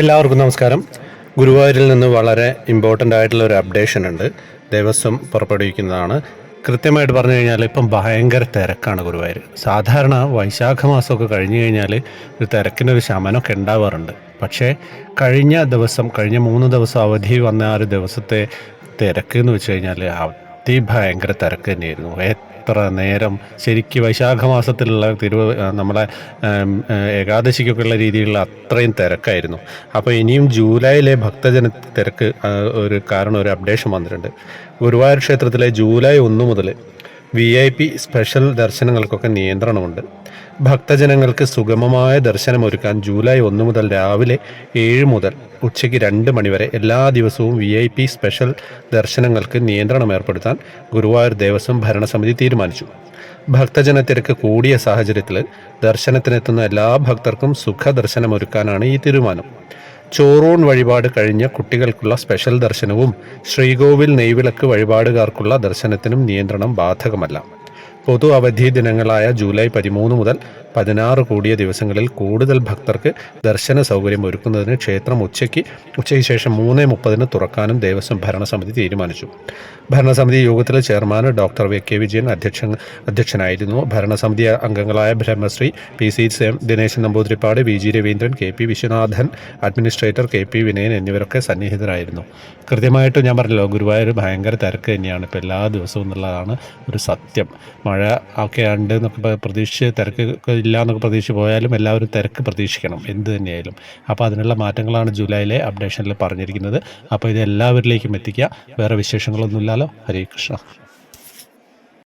എല്ലാവർക്കും നമസ്കാരം. ഗുരുവായൂരിൽ നിന്ന് വളരെ ഇമ്പോർട്ടന്റ് ആയിട്ടുള്ള ഒരു അപ്ഡേഷൻ ഉണ്ട്. ദേവസ്വം പുറപ്പെടുവിക്കുന്നതാണ്. കൃത്യമായിട്ട് പറഞ്ഞു കഴിഞ്ഞാൽ ഇപ്പം ഭയങ്കര തിരക്കാണ് ഗുരുവായൂർ സാധാരണ വൈശാഖ മാസമൊക്കെ കഴിഞ്ഞു കഴിഞ്ഞാൽ ഒരു തിരക്കിനൊരു ശമനമൊക്കെ ഉണ്ടാവാറുണ്ട്. പക്ഷേ കഴിഞ്ഞ ദിവസം കഴിഞ്ഞ മൂന്ന് ദിവസം അവധി വന്ന ആ ഒരു ദിവസത്തെ തിരക്ക് എന്ന് വെച്ച് കഴിഞ്ഞാൽ അതിഭയങ്കര തിരക്ക് തന്നെയായിരുന്നു. എത്ര നേരം ശരിക്കും വൈശാഖ മാസത്തിലുള്ള തിരുവ നമ്മളെ ഏകാദശിക്കൊക്കെയുള്ള രീതിയിലുള്ള അത്രയും തിരക്കായിരുന്നു. അപ്പോൾ ഇനിയും ജൂലൈയിലെ ഭക്തജന തിരക്ക് ഒരു കാരണം ഒരു അപ്ഡേഷൻ വന്നിട്ടുണ്ട്. ഗുരുവായൂർ ക്ഷേത്രത്തിലെ ജൂലൈ ഒന്ന് മുതൽ വി ഐ പി സ്പെഷ്യൽ ദർശനങ്ങൾക്കൊക്കെ നിയന്ത്രണമുണ്ട്. ഭക്തജനങ്ങൾക്ക് സുഗമമായ ദർശനം ഒരുക്കാൻ ജൂലൈ ഒന്ന് മുതൽ രാവിലെ ഏഴ് മുതൽ ഉച്ചയ്ക്ക് രണ്ട് മണിവരെ എല്ലാ ദിവസവും വി ഐ പി സ്പെഷ്യൽ ദർശനങ്ങൾക്ക് നിയന്ത്രണം ഏർപ്പെടുത്താൻ ഗുരുവായൂർ ദേവസ്വം ഭരണസമിതി തീരുമാനിച്ചു. ഭക്തജന തിരക്ക് കൂടിയ സാഹചര്യത്തിൽ ദർശനത്തിനെത്തുന്ന എല്ലാ ഭക്തർക്കും സുഖദർശനം ഒരുക്കാനാണ് ഈ തീരുമാനം. ചോറൂൺ വഴിപാട് കഴിഞ്ഞ കുട്ടികൾക്കുള്ള സ്പെഷ്യൽ ദർശനവും ശ്രീകോവിൽ നെയ്വിളക്ക് വഴിപാടുകാർക്കുള്ള ദർശനത്തിനും നിയന്ത്രണം ബാധകമല്ല. പൊതു അവധി ദിനങ്ങളായ ജൂലൈ പതിമൂന്ന് മുതൽ പതിനാറ് കൂടിയ ദിവസങ്ങളിൽ കൂടുതൽ ഭക്തർക്ക് ദർശന സൗകര്യം ഒരുക്കുന്നതിന് ക്ഷേത്രം ഉച്ചയ്ക്ക് ഉച്ചയ്ക്ക് ശേഷം മൂന്ന് മുപ്പതിന് തുറക്കാനും ദേവസ്വം ഭരണസമിതി തീരുമാനിച്ചു. ഭരണസമിതി യോഗത്തിലെ chairman doctor V K Vijayan അധ്യക്ഷൻ അധ്യക്ഷനായിരുന്നു. ഭരണസമിതി അംഗങ്ങളായ Brahmashri P C Dineshan Namboothiripad V G Raveendran K P Viswanathan administrator K P Vinayan എന്നിവരൊക്കെ സന്നിഹിതരായിരുന്നു. കൃത്യമായിട്ട് ഞാൻ പറഞ്ഞല്ലോ ഗുരുവായൂർ ഭയങ്കര തിരക്ക് തന്നെയാണ്. ഇപ്പോൾ എല്ലാ ദിവസവും എന്നുള്ളതാണ് ഒരു സത്യം. മഴ ഒക്കെ ഉണ്ട് എന്നൊക്കെ പ്രതീക്ഷിച്ച് തിരക്ക് ഇല്ല എന്നൊക്കെ പ്രതീക്ഷിച്ച് പോയാലും എല്ലാവരും തിരക്ക് പ്രതീക്ഷിക്കണം. എന്ത് തന്നെയായാലും. അപ്പോൾ അതിനുള്ള മാറ്റങ്ങളാണ് ജൂലൈയിലെ അപ്ഡേഷനിൽ പറഞ്ഞിരിക്കുന്നത്. അപ്പോൾ ഇത് എല്ലാവരിലേക്കും എത്തിക്കുക. വേറെ വിശേഷങ്ങളൊന്നുമില്ലല്ലോ. ഹരേ കൃഷ്ണ.